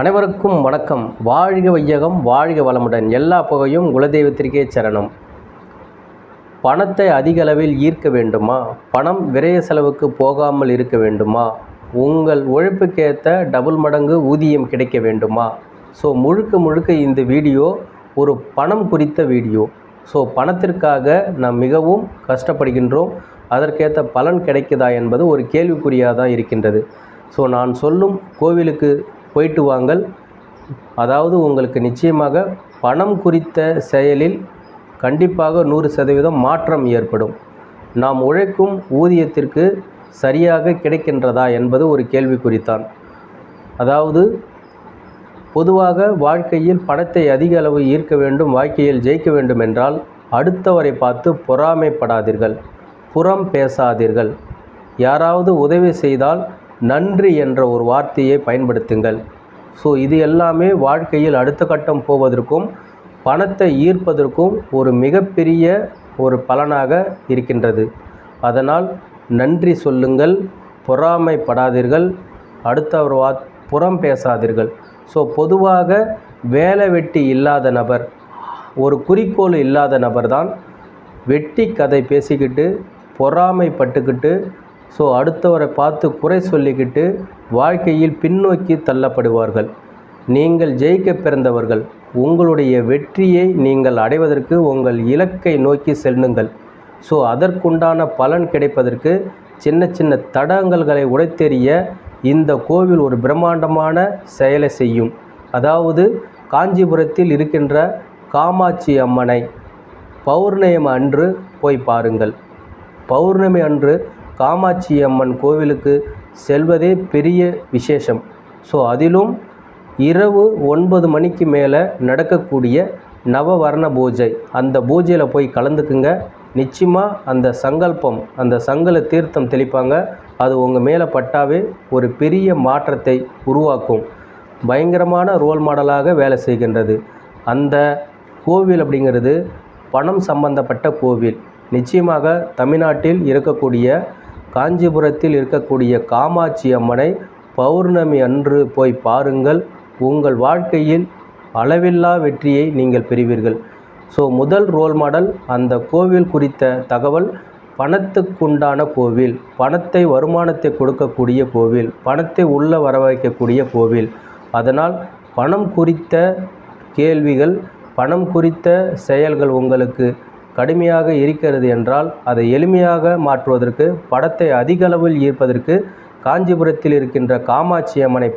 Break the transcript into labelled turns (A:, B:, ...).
A: அனைவருக்கும் வணக்கம். வாழ்க வையகம் வாழ்க வளமுடன். எல்லா புகையும் குலதெய்வத்திற்கே சரணம். பணத்தை அதிக அளவில் ஈர்க்க வேண்டுமா? பணம் விரய செலவுக்கு போகாமல் இருக்க வேண்டுமா? உங்கள் உழைப்புக்கேற்ற டபுள் மடங்கு ஊதியம் கிடைக்க வேண்டுமா? ஸோ முழுக்க முழுக்க இந்த வீடியோ ஒரு பணம் குறித்த வீடியோ. ஸோ பணத்திற்காக நாம் மிகவும் கஷ்டப்படுகின்றோம். அதற்கேற்ற பலன் கிடைக்குதா என்பது ஒரு கேள்விக்குறியாக தான் இருக்கின்றது. ஸோ நான் சொல்லும் கோவிலுக்கு போயிட்டு வாங்கள் அதாவது உங்களுக்கு நிச்சயமாக பணம் குறித்த செயலில் கண்டிப்பாக நூறு சதவீதம் மாற்றம் ஏற்படும். நாம் உழைக்கும் ஊதியத்திற்கு சரியாக கிடைக்கின்றதா என்பது ஒரு கேள்விக்குறித்தான் அதாவது பொதுவாக வாழ்க்கையில் பணத்தை அதிக அளவு ஈர்க்க வேண்டும் வாழ்க்கையில் ஜெயிக்க வேண்டும் என்றால் அடுத்தவரை பார்த்து பொறாமைப்படாதீர்கள் புறம் பேசாதீர்கள். யாராவது உதவி செய்தால் நன்றி என்ற ஒரு வார்த்தையை பயன்படுத்துங்கள். ஸோ இது எல்லாமே வாழ்க்கையில் அடுத்த கட்டம் போவதற்கும் பணத்தை ஈர்ப்பதற்கும் ஒரு மிகப்பெரிய ஒரு பலனாக இருக்கின்றது. அதனால் நன்றி சொல்லுங்கள் பொறாமைப்படாதீர்கள் அடுத்தவர் வா புறம் பேசாதீர்கள். ஸோ பொதுவாக வேலை வெட்டி இல்லாத நபர் ஒரு குறிக்கோள் இல்லாத நபர் தான் வெட்டி கதை பேசிக்கிட்டு பொறாமைப்பட்டுக்கிட்டு ஸோ அடுத்தவரை பார்த்து குறை சொல்லிக்கிட்டு வாழ்க்கையில் பின்னோக்கி தள்ளப்படுவார்கள். நீங்கள் ஜெயிக்க பிறந்தவர்கள் உங்களுடைய வெற்றியை நீங்கள் அடைவதற்கு உங்கள் இலக்கை நோக்கி செல்லுங்கள். ஸோ அதற்குண்டான பலன் கிடைப்பதற்கு சின்ன சின்ன தடங்கல்களை உடைத்தெறிய இந்த கோவில் ஒரு பிரம்மாண்டமான செயலை செய்யும். அதாவது காஞ்சிபுரத்தில் இருக்கின்ற காமாட்சி அம்மனை பௌர்ணமி அன்று போய் பாருங்கள். பௌர்ணமி அன்று காமாட்சி அம்மன் கோவிலுக்கு செல்வதே பெரிய விசேஷம். ஸோ அதிலும் இரவு ஒன்பது மணிக்கு மேலே நடக்கக்கூடிய நவவர்ண பூஜை. அந்த பூஜையில் போய் கலந்துக்குங்க. நிச்சயமாக அந்த சங்கல்பம் அந்த சங்கல தீர்த்தம் தெளிப்பாங்க. அது உங்கள் மேலே பட்டாவே ஒரு பெரிய மாற்றத்தை உருவாக்கும். பயங்கரமான ரோல் மாடலாக வேலை செய்கின்றது. அந்த கோவில் அப்படிங்கிறது பணம் சம்பந்தப்பட்ட கோவில். நிச்சயமாக தமிழ்நாட்டில் இருக்கக்கூடிய காஞ்சிபுரத்தில் இருக்கக்கூடிய காமாட்சி அம்மனை பௌர்ணமி அன்று போய் பாருங்கள். உங்கள் வாழ்க்கையில் அளவில்லா வெற்றியை நீங்கள் பெறுவீர்கள். ஸோ முதல் ரோல் மாடல் அந்த கோவில் குறித்த தகவல் பணத்துக்குண்டான கோவில் பணத்தை வருமானத்தை கொடுக்கக்கூடிய கோவில் பணத்தை உள்ளே வர வைக்கக்கூடிய கோவில். அதனால் பணம் குறித்த கேள்விகள் பணம் குறித்த செயல்கள் உங்களுக்கு கடுமையாக இருக்கிறது என்றால் அதை எளிமையாக மாற்றுவதற்கு படத்தை அதிக அளவில் ஈர்ப்பதற்கு காஞ்சிபுரத்தில் இருக்கின்ற காமாட்சி அம்மனை